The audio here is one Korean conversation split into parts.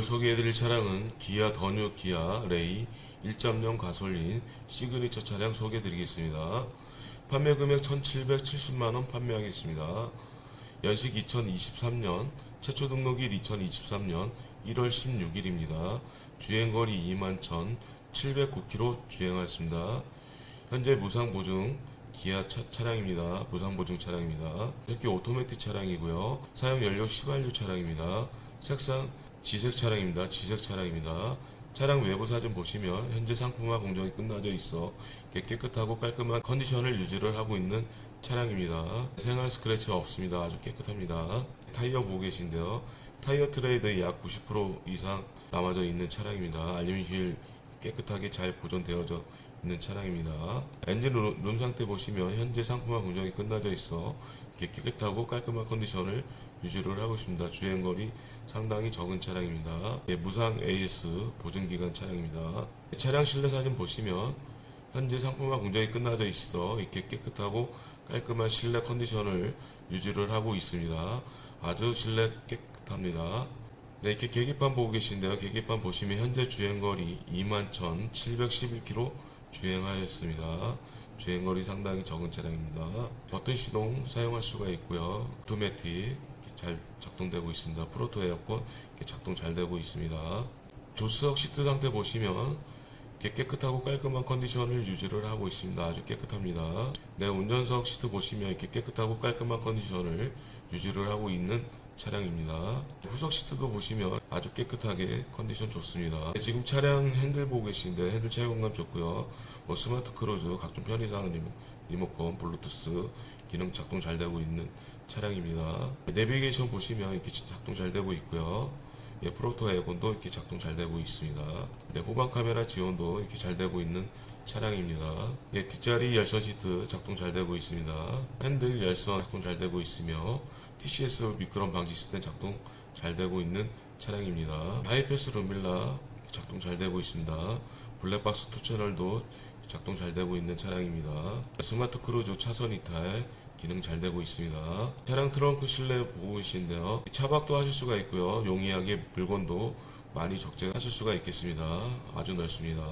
오늘 소개해드릴 차량은 기아 더뉴 기아 레이 1.0 가솔린 시그니처 차량 소개해드리겠습니다. 판매 금액 1,770만원 판매하겠습니다. 연식 2023년, 최초 등록일 2023년 1월 16일입니다. 주행거리 21,709km 주행하였습니다. 현재 무상보증 기아 차, 차량입니다. 무상보증 차량입니다. 특히 오토매틱 차량이고요. 사용 연료 휘발유 차량입니다. 색상 지색 차량입니다. 지색 차량입니다. 차량 외부 사진 보시면 현재 상품화 공정이 끝나져 있어 깨끗하고 깔끔한 컨디션을 유지를 하고 있는 차량입니다. 생활 스크래치 없습니다. 아주 깨끗합니다. 타이어 보고 계신데요. 타이어 트레이드 약90% 이상 남아져 있는 차량입니다. 알루미늄 휠 깨끗하게 잘 보존되어져 있는 차량입니다. 엔진 룸, 룸 상태 보시면 현재 상품화 공정이 끝나져 있어 이렇게 깨끗하고 깔끔한 컨디션을 유지를 하고 있습니다. 주행거리 상당히 적은 차량입니다. 예, 무상 AS 보증기간 차량입니다. 차량 실내 사진 보시면 현재 상품화 공정이 끝나져 있어 이렇게 깨끗하고 깔끔한 실내 컨디션을 유지를 하고 있습니다. 아주 실내 깨끗합니다. 네, 이렇게 계기판 보고 계신데요. 계기판 보시면 현재 주행거리 21,711km 주행하였습니다. 주행거리 상당히 적은 차량입니다. 버튼 시동 사용할 수가 있고요. 오토매틱 잘 작동되고 있습니다. 프로토 에어컨 작동 잘 되고 있습니다. 조수석 시트 상태 보시면 깨끗하고 깔끔한 컨디션을 유지를 하고 있습니다. 아주 깨끗합니다. 네, 운전석 시트 보시면 이렇게 깨끗하고 깔끔한 컨디션을 유지를 하고 있는 차량입니다. 후석 시트도 보시면 아주 깨끗하게 컨디션 좋습니다. 네, 지금 차량 핸들 보고 계신데 핸들 체감감 좋고요. 뭐 스마트 크루즈 각종 편의상 리모, 리모컨, 블루투스 기능 작동 잘 되고 있는 차량입니다. 내비게이션 보시면 이렇게 작동 잘 되고 있고요. 예, 프로토 에어컨도 이렇게 작동 잘 되고 있습니다. 네, 후방 카메라 지원도 이렇게 잘 되고 있는 차량입니다. 예, 뒷자리 열선 시트 작동 잘 되고 있습니다. 핸들 열선 작동 잘 되고 있으며 TCS 미끄럼 방지 시스템 작동 잘 되고 있는 차량입니다. 하이패스 룸밀라 작동 잘 되고 있습니다. 블랙박스 투 채널도 작동 잘 되고 있는 차량입니다. 스마트 크루즈 차선 이탈 기능 잘 되고 있습니다. 차량 트렁크 실내 보고 계신데요. 차박도 하실 수가 있고요. 용이하게 물건도 많이 적재하실 수가 있겠습니다. 아주 넓습니다.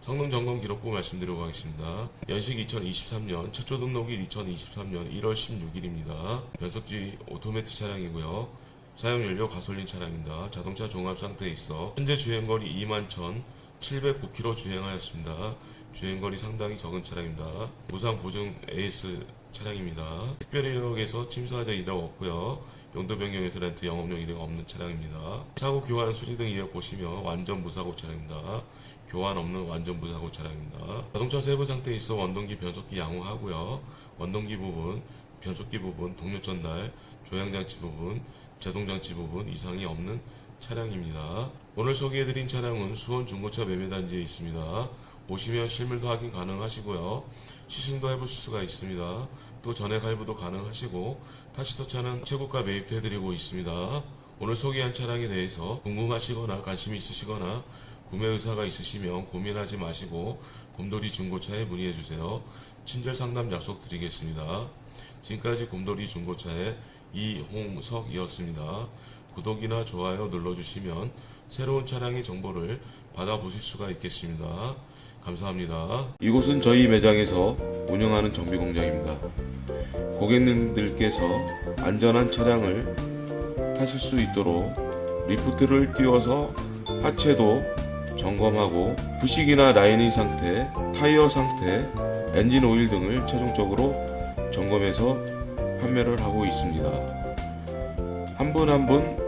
성능 점검 기록부 말씀드리고 가겠습니다. 연식 2023년, 최초 등록일 2023년 1월 16일입니다. 변속기 오토매틱 차량이고요. 사용 연료 가솔린 차량입니다. 자동차 종합 상태에 있어 현재 주행거리 21,709km 주행하였습니다. 주행거리 상당히 적은 차량입니다. 무상 보증 AS 차량입니다. 특별 이력에서 침수하자 이력 없고요. 용도 변경에서 렌트 영업용 이력 없는 차량입니다. 사고 교환 수리 등 이력 보시면 완전 무사고 차량입니다. 교환 없는 완전 무사고 차량입니다. 자동차 세부 상태에 있어 원동기 변속기 양호하고요. 원동기 부분, 변속기 부분, 동력 전달, 조향장치 부분, 제동장치 부분 이상이 없는 차량입니다. 오늘 소개해드린 차량은 수원 중고차 매매단지에 있습니다. 오시면 실물도 확인 가능하시고요. 시승도 해보실 수가 있습니다. 또 전액 할부도 가능하시고 타시터 차는 최고가 매입도 해드리고 있습니다. 오늘 소개한 차량에 대해서 궁금하시거나 관심이 있으시거나 구매 의사가 있으시면 고민하지 마시고 곰돌이 중고차에 문의해 주세요. 친절 상담 약속 드리겠습니다. 지금까지 곰돌이 중고차의 이홍석이었습니다. 구독이나 좋아요 눌러주시면 새로운 차량의 정보를 받아보실 수가 있겠습니다. 감사합니다. 이곳은 저희 매장에서 운영하는 정비 공장입니다. 고객님들께서 안전한 차량을 타실 수 있도록 리프트를 띄워서 하체도 점검하고 부식이나 라이닝 상태, 타이어 상태, 엔진 오일 등을 최종적으로 점검해서 판매를 하고 있습니다. 한 분 한분